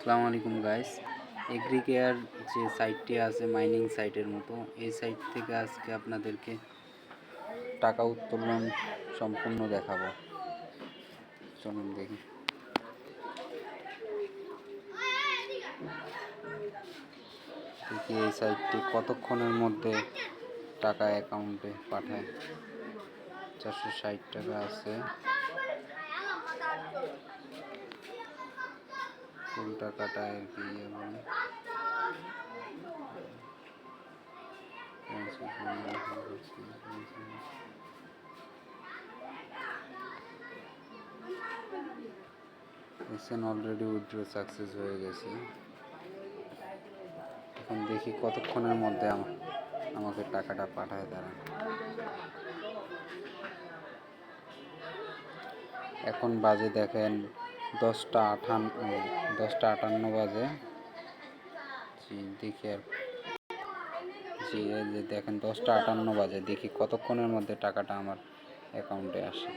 আসসালামু আলাইকুম guys Agricare যে সাইটটি আছে মাইনিং সাইটের মতো, এই সাইট থেকে আজকে আপনাদেরকে টাকা উত্তোলন সম্পূর্ণ দেখাবো। চলুন দেখি। দেখি এই সাইটটি কতক্ষণের মধ্যে টাকা অ্যাকাউন্টে পাঠায়। চারশো ষাট টাকা আছে। ফুল টাকাটা আর কি, এবং দেখছেন অলরেডি উইথড্র সাকসেস হয়ে গেছে। এখন দেখি কতক্ষণের মধ্যে আমাকে টাকাটা পাঠায় তারা। এখন বাজে দেখেন দশটা আঠান্ন দশটা আটান্ন বাজে। জি, দেখি আর জি যে দেখেন, দশটা আটান্ন বাজে। দেখি কতক্ষণের মধ্যে টাকাটা আমার অ্যাকাউন্টে আসে।